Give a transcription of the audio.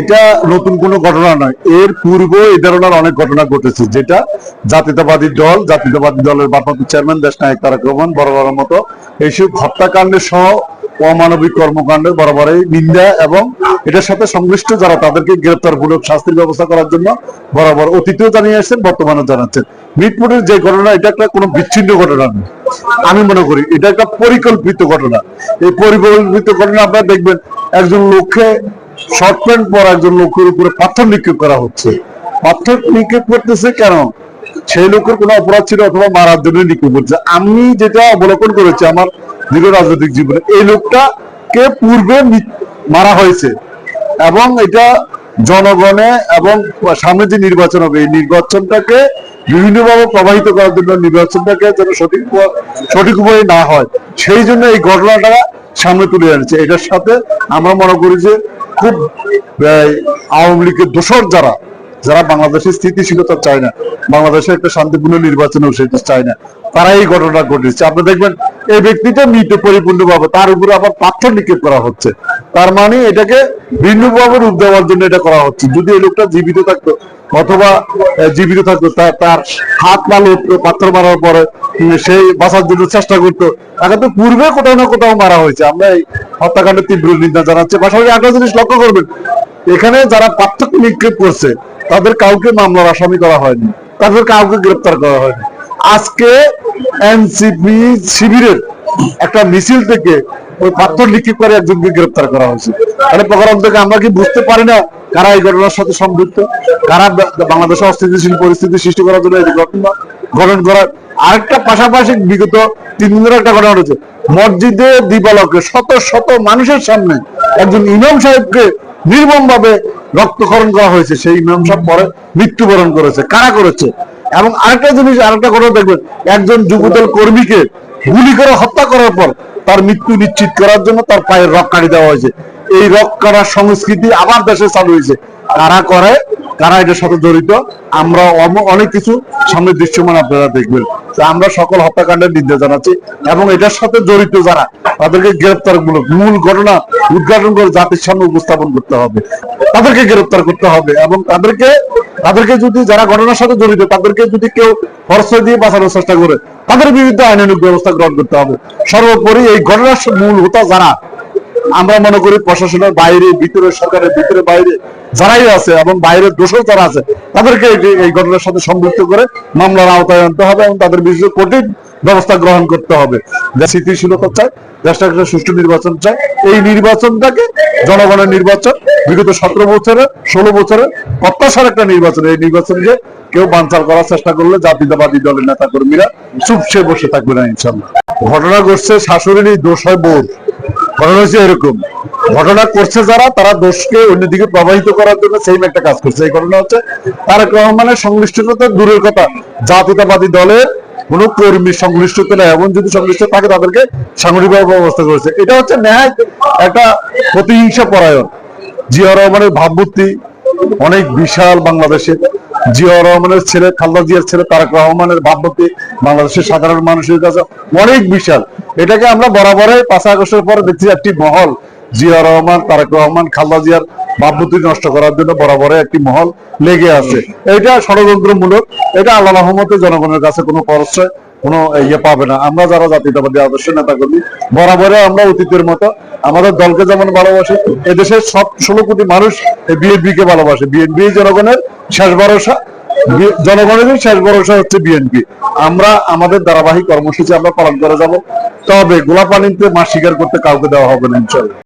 এটা নতুন কোনো ঘটনা নয়। এর পূর্বে এই ধরনের অনেক ঘটনা ঘটেছে, যেটা জাতীয়তাবাদী দল, জাতীয়তাবাদী দলের ভারপ্রাপ্ত চেয়ারম্যান দেশ নায়ক তারেক রহমান বড় বড় মতো এইসব হত্যাকাণ্ডের সহ অমানবিক কর্মকাণ্ডের বরাবরই নিন্দা এবং এটার সাথে সংশ্লিষ্ট যারা তাদেরকে গ্রেপ্তারমূলক শাস্তির ব্যবস্থা করার জন্য বরাবর অতীতেও জানিয়ে আসছেন বর্তমানে জানাচ্ছেন। মিটপুরের যে ঘটনা, এটা একটা কোনো বিচ্ছিন্ন ঘটনা নয়। আমি মনে করি এটা একটা পরিকল্পিত ঘটনা। এই পরিকল্পিত ঘটনা আপনারা দেখবেন, একজন লোককে শর্ট প্যান্ট পর একজন লোকের উপরে পাথর নিক্ষেপ করা হচ্ছে। পাথর নিক্ষেপ করতেছে কেন? সেই লোকের কোনো অপরাধ ছিল অথবা মারার জন্য নিক্ষেপ করছে আমি যেটা অবলোকন করেছি আমার দীর্ঘ রাজনৈতিক জীবনে, এই লোকটা কে পূর্বে মারা হয়েছে এবং এটা জনগণে এবং সামনে যে নির্বাচন হবে, এই নির্বাচনটাকে বিভিন্নভাবে প্রবাহিত করার জন্য নির্বাচনটাকে যেন সঠিক সঠিক উপায়ে না হয়, সেই জন্য এই ঘটনাটা সামনে তুলে আনছে এটার সাথে আমরা মনে করি যে খুব আওয়ামী লীগের দোষর যারা যারা বাংলাদেশের স্থিতিশীলতা চায় না, বাংলাদেশে একটা শান্তিপূর্ণ নির্বাচন সেটা চায় না তারা এই ঘটনা ঘটেছে আপনি দেখবেন, এই ব্যক্তিটা মৃত পরিপূর্ণভাবে, তার উপরে আবার পাথর নিক্ষেপ করা হচ্ছে। তার মানে এটাকে ভিন্নভাবে রূপ দেওয়ার জন্য এটা করা হচ্ছে। যদি এই লোকটা জীবিত থাকতো, অথবা জীবিত থাকতো তার হাত পা পাথর মারার পরে সেই বাঁচার জন্য চেষ্টা করতো তাকে তো পূর্বে কোথাও না কোথাও মারা হয়েছে। আমরা এই হত্যাকাণ্ডের তীব্র নিন্দা জানাচ্ছি। পাশাপাশি একটা জিনিস লক্ষ্য করবেন, এখানে যারা পার্থক্য নিক্ষেপ করছে, তাদের কাউকে মামলার আসামি করা হয়নি। তাদের কাউকে গ্রেপ্তার করা হয়নি। আজকে এনসিপি শিবিরের একটা মিছিল থেকে ওই পাথর নিক্ষেপ করে একজনকে গ্রেপ্তার করা হয়েছে। তাহলে প্রকরণ থেকে আমরা কি বুঝতে পারি না কারা এই ঘটনার সাথে সম্পৃক্ত, কারা বাংলাদেশে অস্থিতিশীল পরিস্থিতি সৃষ্টি করার জন্য এই ঘটনা গঠন করার আরেকটা পাশাপাশি বিগত তিন দিনের একটা ঘটনা হয়েছে মসজিদে দিবালকে শত শত মানুষের সামনে একজন ইমাম সাহেবকে নির্মম ভাবে রক্তকরণ করা হয়েছে। সেই ইমাম সাহেব পরে মৃত্যুবরণ করেছে। কারা করেছে? এবং আরেকটা জিনিস, আরেকটা ঘটনা দেখবেন, একজন যুবদল কর্মীকে গুলি করে হত্যা করার পর তার মৃত্যু নিশ্চিত করার জন্য তার পায়ের রক কাটি দেওয়া হয়েছে। এই রক কাটার সংস্কৃতি আবার দেশে চালু হয়েছে। কারা করে? কারা এটার সাথে জড়িত? আমরা অনেক কিছু সামনে দৃশ্যমান আপনারা দেখবেন। তো আমরা সকল হত্যাকাণ্ডের নিন্দা জানাচ্ছি এবং এটার সাথে জড়িত যারা, তাদেরকে গ্রেপ্তার মূল ঘটনা উদ্ঘাটন করে জাতির সামনে উপস্থাপন করতে হবে। তাদেরকে গ্রেপ্তার করতে হবে এবং তাদেরকে তাদেরকে যদি যারা ঘটনার সাথে জড়িত, তাদেরকে যদি কেউ প্রশ্রয় দিয়ে বাঁচানোর চেষ্টা করে, তাদের বিরুদ্ধে আইনানুগ ব্যবস্থা গ্রহণ করতে হবে। সর্বোপরি এই ঘটনার মূল হোতা যারা আমরা মনে করি প্রশাসনের বাইরে, ভিতরে, সরকারের ভিতরে, বাইরে যারাই আছে এবং বাইরের দোষও যারা আছে, তাদেরকে এই- ঘটনার সাথে সম্পৃক্ত করে মামলার আওতায় আনতে হবে এবং তাদের বিরুদ্ধে কঠিন ব্যবস্থা গ্রহণ করতে হবে। যে স্থিতিশীলতা চায় দেশটা একটা সুষ্ঠু নির্বাচন চায় এই নির্বাচনটাকে জনগণের নির্বাচন, বিগত সতেরো বছরে ষোলো বছরে প্রত্যাশার একটা নির্বাচন। এই নির্বাচনকে কেউ বানচাল করার চেষ্টা করলে জাতীয়তাবাদী দলের নেতা কর্মীরা চুপসে বসে থাকবে না ইনশাল্লাহ ঘটনা ঘটছে শাশুড়িরই দোষ হয় বোর। ঘটনা এরকম। ঘটনা করছে যারা, তারা দোষকে অন্যদিকে প্রবাহিত করার জন্য একটা কাজ করছে। এই ঘটনা হচ্ছে রহমানের সংশ্লিষ্টতা দূরের কথা। জাতীয়তাবাদী দলের কোন কর্মী সংশ্লিষ্টতা নেই এমন যদি সংশ্লিষ্ট থাকে তাদেরকে সাংগঠনিক ব্যবস্থা করেছে। এটা হচ্ছে ন্যায় একটা প্রতিহিংসা পরায়ণ জিয়া রহমানের ভাবমূর্তি অনেক বিশাল বাংলাদেশে জিয়া রহমানের ছেলে, খালদা জিয়ার ছেলে তারেক রহমানের ভাবমূর্তি বাংলাদেশের সাধারণ মানুষের কাছে অনেক বিশাল। এটাকে আমরা বরাবরই পাঁচ আগস্টের পরে দেখছি একটি মহল। জিয়া রহমান, তারেক রহমান, খালদা জিয়ার ভাবমূর্তি নষ্ট করার জন্য বরাবরই একটি মহল লেগে আছে। এটা ষড়যন্ত্রমূলক, এটা আল্লাহ রহমতে জনগণের কাছে কোনো প্রশ্রয় কোনো ইয়ে পাবে না। আমরা যারা জাতীয়তাবাদী আদর্শ নেতা কর্মী বরাবরে আমরা অতীতের মতো আমাদের দলকে যেমন ভালোবাসি, এদেশের সব ষোলো কোটি মানুষ বিএনপি কে ভালোবাসে। বিএনপি জনগণের শেষ ভরসা জনগণের শেষ ভরসা হচ্ছে বিএনপি। আমরা আমাদের ধারাবাহিক কর্মসূচি আমরা পালন করে যাব। তবে গোলাপানিতে মাছ শিকার করতে কাউকে দেওয়া হবে না, ইনশাল্লাহ।